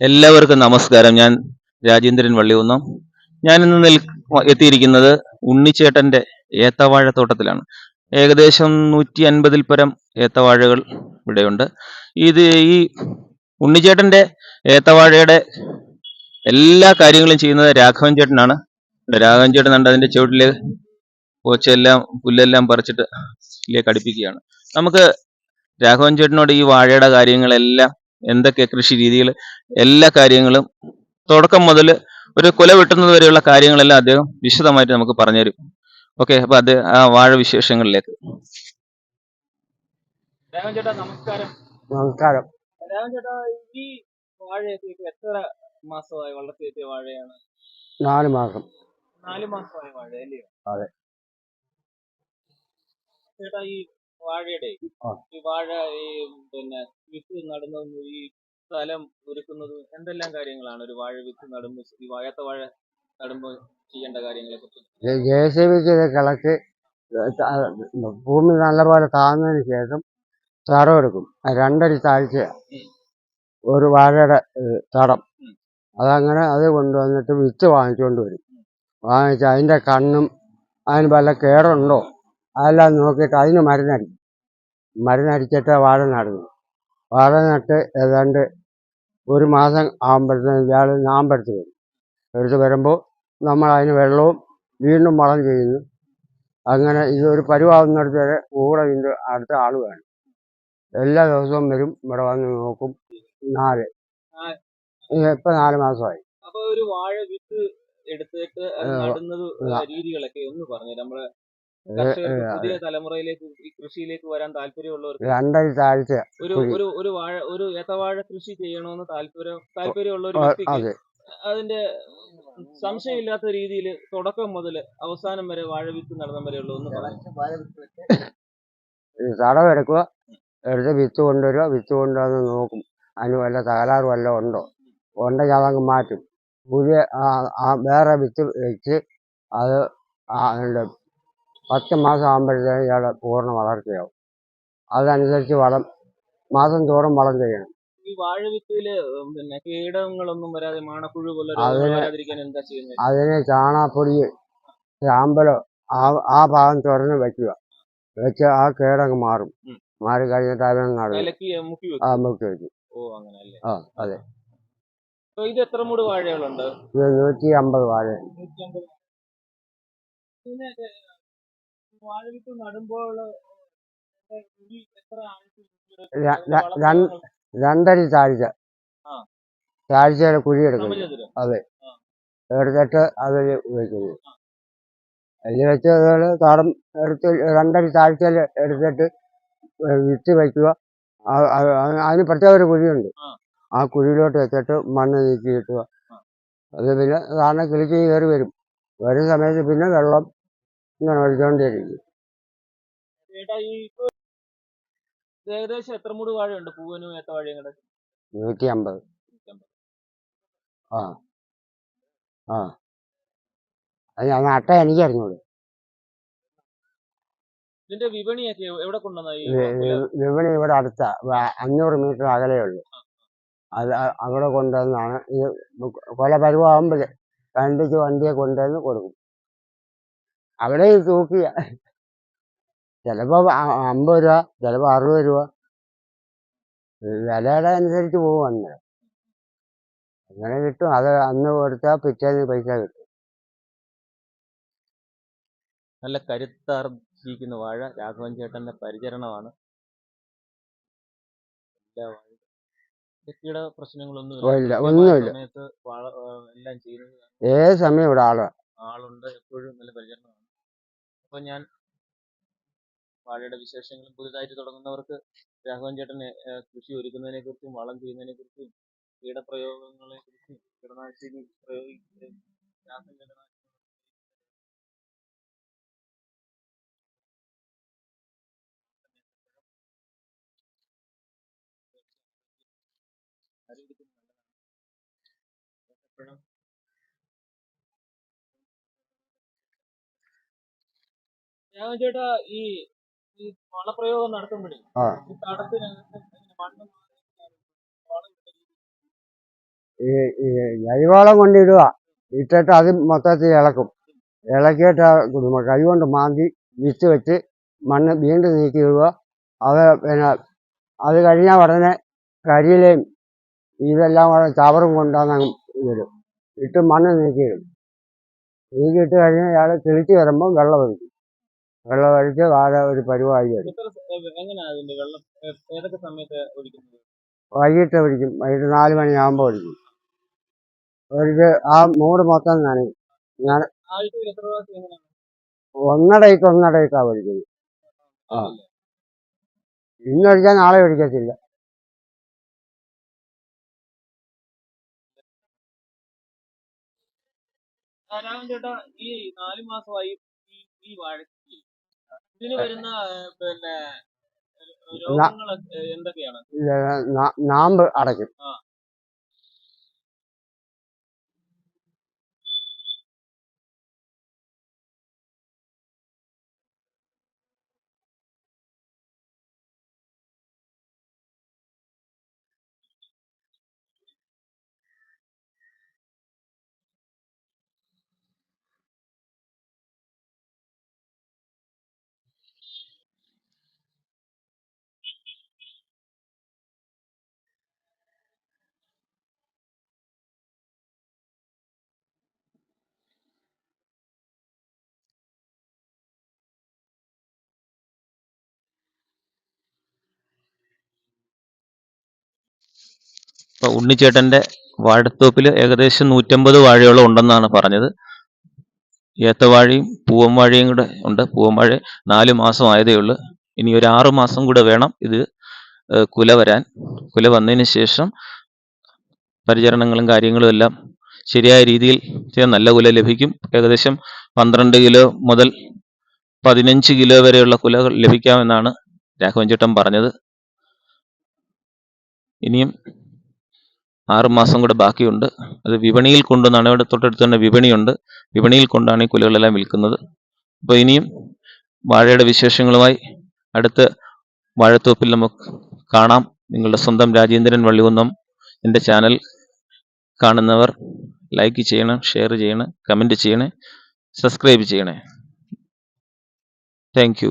എല്ലാവർക്കും നമസ്കാരം. ഞാൻ രാജേന്ദ്രൻ വള്ളികുന്നം ഞാൻ ഇന്ന് നിൽ എത്തിയിരിക്കുന്നത് ഉണ്ണിച്ചേട്ടന്റെ ഏത്തവാഴത്തോട്ടത്തിലാണ്. ഏകദേശം നൂറ്റി അൻപതിൽ പരം ഏത്തവാഴകൾ ഇവിടെയുണ്ട്. ഇത് ഈ ഉണ്ണിച്ചേട്ടന്റെ ഏത്തവാഴയുടെ എല്ലാ കാര്യങ്ങളും ചെയ്യുന്നത് രാഘവൻ ചേട്ടനാണ്. രാഘവൻ ചേട്ടൻ കണ്ട് അതിന്റെ ചുവട്ടിൽ പോച്ചെല്ലാം പുല്ലെല്ലാം പറിച്ചിട്ട് ഇതിലേക്ക് അടുപ്പിക്കുകയാണ്. നമുക്ക് രാഘവൻ ചേട്ടനോട് ഈ വാഴയുടെ കാര്യങ്ങളെല്ലാം എന്തൊക്കെ കൃഷി രീതികൾ എല്ലാ കാര്യങ്ങളും തുടക്കം മുതൽ ഒരു കുല വെട്ടുന്നത് വരെയുള്ള കാര്യങ്ങളെല്ലാം അദ്ദേഹം വിശദമായിട്ട് നമുക്ക് പറഞ്ഞുതരും. ഓക്കെ അപ്പൊ അത് ആ വാഴ വിശേഷങ്ങളിലേക്ക്. ചേട്ടാ നമസ്കാരം. നമസ്കാരം. ചേട്ടാ ഈ വാഴയൊക്കെ എത്ര മാസമായി വളർത്തിയെത്തിയ വാഴയാണ്? നാല് മാസം. നാല് മാസമായ വാഴ അല്ലയോ അതെ. ചേട്ടാ ഈ വാഴയുടെ ഈ വാഴ ഈ പിന്നെ വിത്ത് നടുന്നതും ഈ സ്ഥലം ഒരുക്കുന്നതും എന്തെല്ലാം കാര്യങ്ങളാണ്? ഒരു വാഴ വിത്ത് നടുമ്പോൾ ഈ വാഴത്തെ വാഴ നടുമ്പോൾ ചെയ്യേണ്ട കാര്യങ്ങളെ കുറിച്ച്. ജെ സി ബിക്ക് ഇത് കിളച്ച് ഭൂമി നല്ലപോലെ താഴ്ന്നതിന് ശേഷം തടം എടുക്കും. രണ്ടടി താഴ്ച ഒരു വാഴയുടെ തടം. അതങ്ങനെ അത് കൊണ്ടുവന്നിട്ട് വിത്ത് വാങ്ങിച്ചുകൊണ്ട് വരും. വാങ്ങിച്ച് അതിന്റെ കണ്ണും അതിന് വല്ല കേടുണ്ടോ? അതെല്ലാം നോക്കിയിട്ട് അതിന് മരുന്നടിക്കും. മരുന്നടിച്ചിട്ട് വാഴ നടുന്നു വാഴ നട്ട് ഏതാണ്ട് ഒരു മാസം ആകുമ്പോഴത്തേന് ഇയാൾ നാമ്പെടുത്ത് വരും. എടുത്ത് വരുമ്പോൾ നമ്മൾ അതിന് വെള്ളവും വീണ്ടും വളം ചെയ്യുന്നു. അങ്ങനെ ഇതൊരു ഒരു പരുവാകുന്നിടത്ത് വരെ കൂടെ ഇതിന്റെ അടുത്ത ആൾ വേണം. എല്ലാ ദിവസവും വരും ഇവിടെ വന്ന് നോക്കും. നാല്. ഇപ്പൊ നാല് മാസമായി. അപ്പൊ ഒരു വാഴ വിത്ത് എടുത്തിട്ട് നടുന്നത് രീതികളൊക്കെ ഒന്ന് പറഞ്ഞു നമ്മളെ പുതിയ തലമുറയിലേക്ക് ഈ കൃഷിയിലേക്ക് വരാൻ താല്പര്യമുള്ളവർക്ക് രണ്ടടി താഴ്ച. ഒരു ഒരു ഒരു വാഴ ഒരു ഏത്തവാഴ കൃഷി ചെയ്യണമെന്ന് താല്പര്യം താല്പര്യമുള്ള ഒരു വ്യക്തിക്ക് അതെ. അതിന്റെ സംശയമില്ലാത്ത രീതിയിൽ തുടക്കം മുതൽ അവസാനം വരെ വാഴ വിത്ത് നടന്ന വരെയുള്ള ഒന്ന് പറയാം. ഈ തടം എടുക്കുക. എടുത്ത് വിത്ത് കൊണ്ടുവരിക. വിത്ത് കൊണ്ടുവന്ന് നോക്കും. അതിന് വല്ല തകരാറ് വല്ല ഉണ്ടോ? ഉണ്ടെങ്കിൽ അതങ്ങ് മാറ്റും. പുതിയ ആ- ആ വേറെ വിത്ത് വെച്ച് അത് ആ അതിന്റെ പത്ത് മാസം ആകുമ്പോഴത്തേക്കും ഇയാളെ പൂർണ വളർച്ചയാവും. അതനുസരിച്ച് വളം മാസം തോറും വളം ചെയ്യണം. ഈ വാഴ വിത്തിൽ പിന്നെ കീടങ്ങളൊന്നും വരാതെ മാണപ്പുഴു പോലെ രോഗങ്ങൾ അതിന് വരാതിരിക്കാൻ എന്താ ചെയ്യുന്നത്? അതിന് ചാണാപ്പൊടി ചാമ്പലോ ആ ആ ഭാഗം തുറന്ന് വെക്കുക. വെച്ച് ആ കേടങ്ങ് മാറും. ഉം. മാറി കഴിഞ്ഞിട്ട് അതിനെ നടും കലക്കി മുക്കി ആ വെക്കും മുക്കി വെക്കും. ഓ അങ്ങനെ അല്ലേ ആ അതെ. അപ്പൊ ഇത് എത്ര മൂട് വാഴകളുണ്ട്? ഇത് നൂറ്റി അമ്പത് വാഴ. നൂറ്റമ്പത് പിന്നെ ഇത് വാഴ വിത്ത് നടുമ്പോൾ രണ്ടടി താഴ്ച. താഴ്ചയുടെ കുഴി എടുക്കുന്നു. അതെ. എടുത്തിട്ട് അതിൽ വെക്കുന്നു അതിൽ വെച്ച് അതുപോലെ തടം എടുത്ത് രണ്ടടി താഴ്ചയിൽ എടുത്തിട്ട് വിത്ത് വയ്ക്കുക. അതിന് പ്രത്യേക ഒരു കുഴിയുണ്ട്. ആ. കുഴിയിലോട്ട് വെച്ചിട്ട് മണ്ണ് നീക്കി കിട്ടുക. അത് പിന്നെ സാധാരണ കിളിച്ച് കയറി വരും. വരുന്ന സമയത്ത് പിന്നെ വെള്ളം ഇങ്ങനെ ഒഴിച്ചുകൊണ്ടേയിരിക്കും ചേട്ടാ ഈ ഇപ്പൊ ഇത് ഏകദേശം എത്ര മൂട് വാഴയുണ്ട്? പൂവനും കൂടെ? നൂറ്റി അമ്പത് ആ. ആ. അത് ഞാൻ നട്ട എനിക്ക് അറിഞ്ഞൂടെ ഇതിന്റെ വിപണിയൊക്കെ എവിടെ ഈ വിപണി ഇവിടെ അടുത്ത. അഞ്ഞൂറ് മീറ്റർ അകലേ ഉള്ളൂ. അത് അവിടെ കൊണ്ടുവന്നാണ്. ഇത് കൊല പരുവാകുമ്പോൾ കണ്ടിച്ച് വണ്ടിയെ കൊണ്ടുവന്ന് കൊടുക്കും. അവിടെ തൂക്കി തൂക്കിയ ചിലപ്പോൾ അമ്പത് രൂപ ചിലപ്പോൾ അറുപത് രൂപ. വിലയുടെ അനുസരിച്ച് പോകും അന്ന്. അങ്ങനെ കിട്ടും. അത് അന്ന് കൊടുത്താൽ പിറ്റേന്ന് പൈസ കിട്ടും. നല്ല കരുത്താർജിക്കുന്ന വാഴ രാഘവൻ ചേട്ടന്റെ പരിചരണമാണ്. പ്രശ്നങ്ങളൊന്നും ഒന്നുമില്ല. ഏത് സമയം ഇവിടെ ആളാണ് ആളുണ്ട്. എപ്പോഴും നല്ല പരിചരണമാണ്. അപ്പൊ ഞാൻ വാഴയുടെ വിശേഷങ്ങളും പുതുതായിട്ട് തുടങ്ങുന്നവർക്ക് രാഘവൻ ചേട്ടന് കൃഷി ഒരുക്കുന്നതിനെ കുറിച്ചും വളം ചെയ്യുന്നതിനെ കുറിച്ചും കീടപ്രയോഗങ്ങളെ കുറിച്ചും കീടനാശിനി പ്രയോഗിക്കുന്നത് രാഘവൻ ചേട്ടാ ഈ ഈ വളപ്രയോഗം നടത്തുമ്പോഴേ ആ. ഈ തടത്തിനകത്ത് ഇങ്ങനെ മണ്ണ് മാറി വളം ഇട്ട രീതി. ഈ ഈ ജൈവവളം കൊണ്ടിടുക. ഇട്ടിട്ട് അത് മൊത്തത്തിൽ ഇളക്കും. ഇളക്കിയിട്ട് ആ കുടുംബ കൈ കൊണ്ട് മാന്തി വിത്ത് വെച്ച് മണ്ണ് വീണ്ടും നീക്കി ഇടുക. അത് പിന്നെ അത് കഴിഞ്ഞാൽ ഉടനെ കരിയിലയും ഇതെല്ലാം കൂടെ ചവറും കൊണ്ടുവന്ന് ഇടും. ഇട്ട് മണ്ണ് നീക്കിയിടും നീക്കിയിട്ട് കഴിഞ്ഞ് അയാൾ കിളിച്ച് വരുമ്പോൾ വെള്ളം ഒഴിക്കും. വെള്ളം ഒഴിച്ച് വാഴ ഒരു പരിപാടി വൈകിട്ട് ഒഴിക്കും. വൈകിട്ട് നാല് മണിയാകുമ്പോൾ ഒഴിക്കും. ഒഴിച്ച് ആ മൂട് മൊത്തം ഞാൻ ഞാൻ ഒന്നടയ്ക്ക് ഒന്നടയ്ക്കാണ് ഒഴിക്കുന്നത്. ആ. ഇന്നൊഴിച്ചാൽ നാളെ ഒഴിക്കത്തില്ല. ചേട്ടാ ഈ നാല് മാസമായി ഈ വാഴ ഇതിന് വരുന്ന പിന്നെ രോഗങ്ങൾ എന്തൊക്കെയാണ്? നാമ്പ് അടയ്ക്കും. ഇപ്പൊ ഉണ്ണിച്ചേട്ടന്റെ വാഴത്തോപ്പിൽ ഏകദേശം നൂറ്റമ്പത് വാഴയോളം ഉണ്ടെന്നാണ് പറഞ്ഞത്. ഏത്തവാഴയും പൂവൻ വാഴയും കൂടെ ഉണ്ട്. പൂവൻ വാഴ നാല് മാസം ആയതേ ഉള്ളൂ. ഇനി ഒരു ആറു മാസം കൂടെ വേണം ഇത് കുല വരാൻ. കുല വന്നതിന് ശേഷം പരിചരണങ്ങളും കാര്യങ്ങളും എല്ലാം ശരിയായ രീതിയിൽ നല്ല കുല ലഭിക്കും. ഏകദേശം പന്ത്രണ്ട് കിലോ മുതൽ പതിനഞ്ച് കിലോ വരെയുള്ള കുലകൾ ലഭിക്കാമെന്നാണ് രാഘവൻ ചേട്ടൻ പറഞ്ഞത്. ഇനിയും ആറ് മാസം കൂടെ ബാക്കിയുണ്ട്. അത് വിപണിയിൽ കൊണ്ടുവന്നാണ് ഇവിടെ തൊട്ടടുത്ത് തന്നെ വിപണിയുണ്ട്. വിപണിയിൽ കൊണ്ടാണ് ഈ കുലകളെല്ലാം വിൽക്കുന്നത്. അപ്പോൾ ഇനിയും വാഴയുടെ വിശേഷങ്ങളുമായി അടുത്ത വാഴത്തോപ്പിൽ നമുക്ക് കാണാം. നിങ്ങളുടെ സ്വന്തം രാജേന്ദ്രൻ വള്ളികുന്നം എന്റെ ചാനൽ കാണുന്നവർ ലൈക്ക് ചെയ്യണം ഷെയർ ചെയ്യണം കമന്റ് ചെയ്യണേ സബ്സ്ക്രൈബ് ചെയ്യണേ. താങ്ക്